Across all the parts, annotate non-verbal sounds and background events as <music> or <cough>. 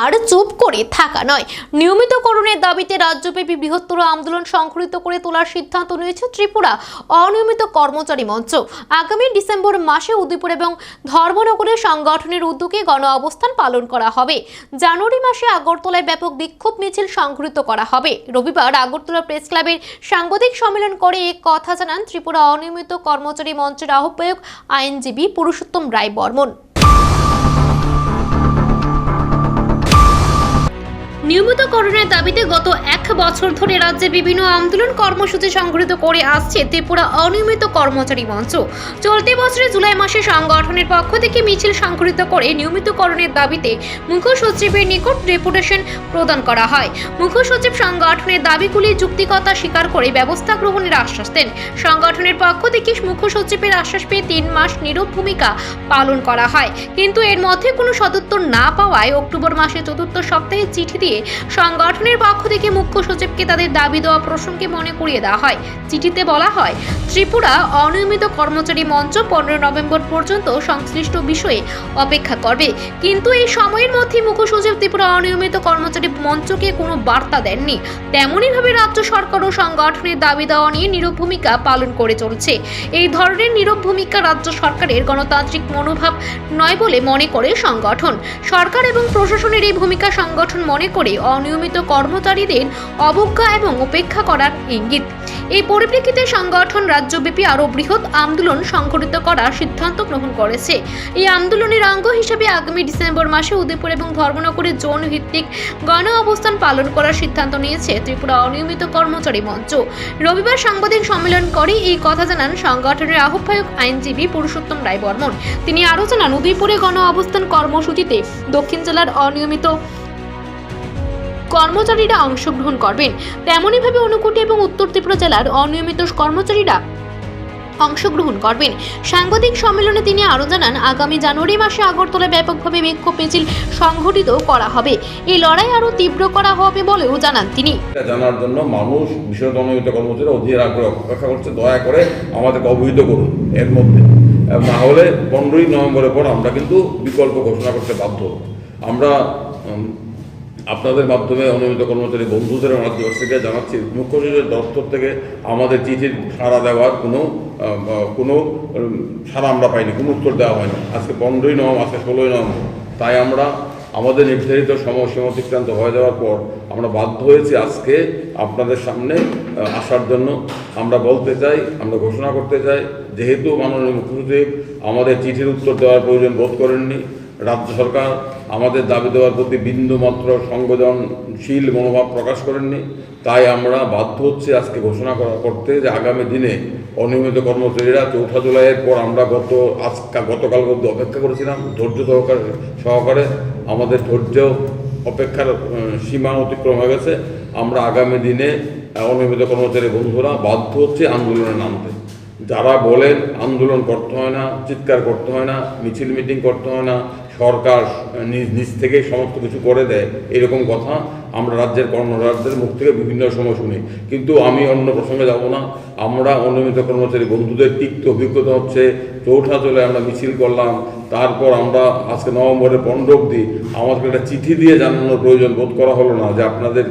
আর চুপ করে থাকা নয়। নিয়মিতকরণের দাবিতে রাজ্যব্যাপী বৃহত্তর আন্দোলন সংঘটিত করে তোলার সিদ্ধান্ত নিয়েছে ত্রিপুরা অনিয়মিত কর্মচারী মঞ্চ। আগামী ডিসেম্বর মাসে উদয়পুর এবং ধর্মনগরে সংগঠনের উদ্যোগে গণ অবস্থান পালন করা হবে। জানুয়ারি মাসে আগরতলায় ব্যাপক বিক্ষোভ মিছিল সংঘটিত করা হবে। রবিবার আগরতলা প্রেস ক্লাবের সাংবাদিক সম্মেলন করে এ কথা জানান ত্রিপুরা অনিয়মিত কর্মচারী মঞ্চের আহ্বায়ক আইনজীবী পুরুষোত্তম রায় বর্মন নিয়মিতকরণের দাবিতে গত এক বছর ধরে রাজ্যে বিভিন্ন আন্দোলন কর্মসূচি সংগঠিত করে আসছে ত্রিপুরা অনিয়মিত কর্মচারী মঞ্চ। চলতি বছরে জুলাই মাসে সংগঠনের পক্ষ থেকে মিছিল সংগঠিত করে নিয়মিতকরণের দাবিতে মুখ্য সচিবের নিকট ডেপুটেশন প্রদান করা হয়। মুখ্য সচিব সংগঠনের দাবিগুলি যুক্তিকতা স্বীকার করে ব্যবস্থা গ্রহণের আশ্বাস দেন। সংগঠনের পক্ষ থেকে মুখ্য সচিবের আশ্বাস পেয়ে তিন মাস নীরব ভূমিকা পালন করা হয়। কিন্তু এর মধ্যে কোনো সদুত্তর না পাওয়ায় অক্টোবর মাসে চতুর্থ সপ্তাহে চিঠি দিয়ে সংগঠনের পক্ষ থেকে মুখ্য সচিবকে তাদের দাবি দেওয়া প্রসঙ্গে মনে করিয়ে দেওয়া হয়। চিঠিতে বলা হয়, ত্রিপুরা অনিয়মিত কর্মচারী মঞ্চ পনেরো নভেম্বর পর্যন্ত সংশ্লিষ্ট বিষয়ে অপেক্ষা করবে। কিন্তু এই সময়ের মধ্যে মুখ্য সচিব ত্রিপুরা অনিয়মিত কর্মচারী মঞ্চকে কোনো বার্তা দেননি। তেমনইভাবে রাজ্য সরকার ও সংগঠনের দাবি দেওয়া নিয়ে নীরব ভূমিকা পালন করে চলছে। এই ধরনের নীরব ভূমিকা রাজ্য সরকারের গণতান্ত্রিক মনোভাব নয় বলে মনে করে সংগঠন। সরকার এবং প্রশাসনের এই ভূমিকা সংগঠন মনে করে অনিয়মিত কর্মচারীদের অবজ্ঞা এবং উপেক্ষা করার ইঙ্গিত। এই পরিপ্রেক্ষিতে সংগঠন রাজ্যব্যাপী আরও বৃহৎ আন্দোলন সংগঠিত করার সিদ্ধান্ত গ্রহণ করেছে। এই আন্দোলনের অঙ্গ হিসেবে আগামী ডিসেম্বর মাসে উদয়পুর এবং ধর্মনগরে জোন ভিত্তিক গণ অবস্থান পালন করার সিদ্ধান্ত নিয়েছে ত্রিপুরা অনিয়মিত কর্মচারী মঞ্চ। রবিবার সাংবাদিক সম্মেলন করে এই কথা জানান সংগঠনের আহ্বায়ক আইনজীবী পুরুষোত্তম রায় বর্মন তিনি আরও জানান, উদয়পুরে গণ অবস্থান কর্মসূচিতে দক্ষিণ জেলার অনিয়মিত কর্মচারীরা অংশগ্রহণ করবেন। তেমনইভাবে অনুকুটি এবং উত্তর ত্রিপুরা জেলার অনিয়মিত কর্মচারীরা অংশগ্রহণ করবেন। সাংবাদিক সম্মেলনে তিনি আরও জানান, আগামী জানুয়ারি মাসে আগরতলায় ব্যাপকভাবে বিক্ষোভ মিছিল সংঘটিত করা হবে। এই লড়াই আরও তীব্র করা হবে বলেও জানান তিনি। জানার জন্য মানুষ, বিশেষত অনিয়মিত কর্মচারী অধীর আগ্রহ অপেক্ষা করছে। দয়া করে আমাদেরকে অবহিত করুন এর মধ্যে। আর না হলে পনেরোই নভেম্বরের পর আমরা কিন্তু বিকল্প ঘোষণা করতে বাধ্য আমরা আপনাদের মাধ্যমে অনিয়মিত কর্মচারী বন্ধুদের রাজ্যবাসী থেকে জানাচ্ছি মুখ্য সচিবের দপ্তর থেকে আমাদের চিঠির সাড়া দেওয়ার কোনো কোনো সাড়া আমরা পাইনি, কোনো উত্তর দেওয়া হয়নি। আজকে পনেরোই নভেম্বর, আজকে ষোলোই নভেম্বর। তাই আমরা আমাদের নির্ধারিত সময়সীমা অতিক্রান্ত হয়ে যাওয়ার পর আমরা বাধ্য হয়েছি আজকে আপনাদের সামনে আসার জন্য। আমরা বলতে চাই, আমরা ঘোষণা করতে চাই, যেহেতু মাননীয় মুখ্যসচিব আমাদের চিঠির উত্তর দেওয়ার প্রয়োজন বোধ করেননি রাজ্য সরকার আমাদের দাবি দেওয়ার প্রতি বিন্দুমাত্র সংবেদনশীল মনোভাব প্রকাশ করেননি। তাই আমরা বাধ্য হচ্ছে আজকে ঘোষণা করা করতে যে আগামী দিনে অনিয়মিত কর্মচারীরা চৌঠা জুলাইয়ের পর আমরা গত আজকা, গতকাল অব্দি অপেক্ষা করেছিলাম। ধৈর্য সহকারে সহকারে আমাদের ধৈর্য অপেক্ষার সীমা অতিক্রম হয়ে গেছে। আমরা আগামী দিনে অনিয়মিত কর্মচারী বন্ধুরা বাধ্য হচ্ছে আন্দোলনে নামতে। যারা বলেন আন্দোলন করতে হয় না, চিৎকার করতে হয় না, মিছিল মিটিং করতে হয় না, সরকার নিজ নিজ থেকে সমস্ত কিছু করে দেয়, এরকম কথা আমরা রাজ্যের কর্মরাজ্যের মুখ থেকে বিভিন্ন সময় শুনি। কিন্তু আমি অন্য প্রসঙ্গে যাব না। আমরা অনিয়মিত কর্মচারী বন্ধুদের তিক্ত অভিজ্ঞতা হচ্ছে, চৌঠা চলে আমরা মিছিল করলাম তারপর আমরা আজকে নভেম্বরের পনেরো অব্দি আমাদেরকে একটা চিঠি দিয়ে জানানোর প্রয়োজন বোধ করা হলো না যে আপনাদের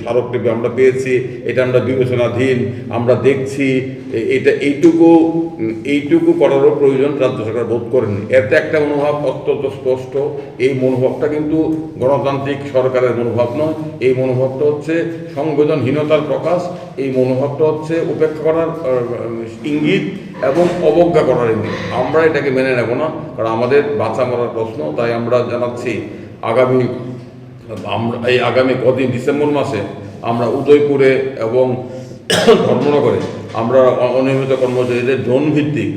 স্মারকলিপি আমরা পেয়েছি, এটা আমরা বিবেচনাধীন, আমরা দেখছি এটা এইটুকু এইটুকু করারও প্রয়োজন রাজ্য সরকার বোধ করেনি। এতে একটা মনোভাব অত্যন্ত স্পষ্ট, এই মনোভাবটা কিন্তু গণতান্ত্রিক সরকারের মনোভাব নয়, এই মনোভাবটা হচ্ছে সংবেদনহীনতার প্রকাশ এই মনোভাবটা হচ্ছে উপেক্ষা করার ইঙ্গিত এবং অবজ্ঞা করার ইঙ্গিত। আমরা এটাকে মেনে নেব না, কারণ আমাদের বাঁচা মরার প্রশ্ন, তাই আমরা জানাচ্ছি আগামী, আমরা, এই আগামী কদিন, ডিসেম্বর মাসে আমরা উদয়পুরে এবং <coughs> ধর্মনগরে আমরা অনিয়মিত কর্মচারীদের জোন ভিত্তিক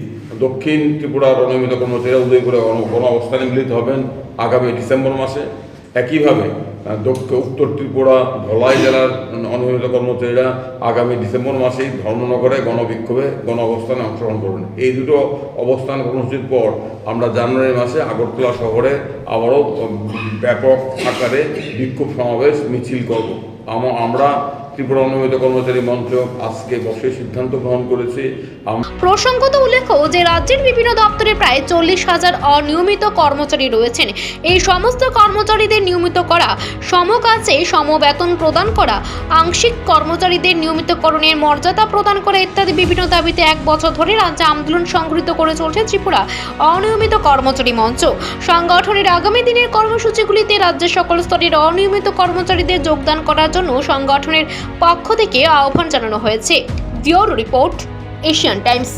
দক্ষিণ ত্রিপুরার অনিয়মিত কর্মচারীরা উদয়পুরে গণ অবস্থানে মিলিত হবেন আগামী ডিসেম্বর মাসে। একইভাবে দক্ষ উত্তর ত্রিপুরা, ধলাই জেলার অনিয়মিত কর্মচারীরা আগামী ডিসেম্বর মাসেই ধর্মনগরে গণবিক্ষোভে গণ অবস্থানে অংশগ্রহণ করবেন। এই দুটো অবস্থান কর্মসূচির পর আমরা জানুয়ারি মাসে আগরতলা শহরে আবারও ব্যাপক আকারে বিক্ষোভ সমাবেশ, মিছিল করব। আম- আমরা ত্রিপুরা অনুমিত কর্মচারী মঞ্চ আজকে বসে সিদ্ধান্ত গ্রহণ করেছি। প্রসঙ্গত উল্লেখ্য যে রাজ্যের বিভিন্ন দপ্তরে প্রায় চল্লিশ হাজার অনিয়মিত কর্মচারী রয়েছেন। এই সমস্ত কর্মচারীদের নিয়মিত করা, সমকাজে সমবেতন প্রদান করা, আংশিক কর্মচারীদের নিয়মিতকরণের মর্যাদা প্রদান করা ইত্যাদি বিভিন্ন দাবিতে এক বছর ধরে রাজ্যে আন্দোলন সংগঠিত করে চলছে ত্রিপুরা অনিয়মিত কর্মচারী মঞ্চ। সংগঠনের আগামী দিনের কর্মসূচিগুলিতে রাজ্যের সকল স্তরের অনিয়মিত কর্মচারীদের যোগদান করার জন্য সংগঠনের পক্ষ থেকে আহ্বান জানানো হয়েছে। Bureau report Asian Times.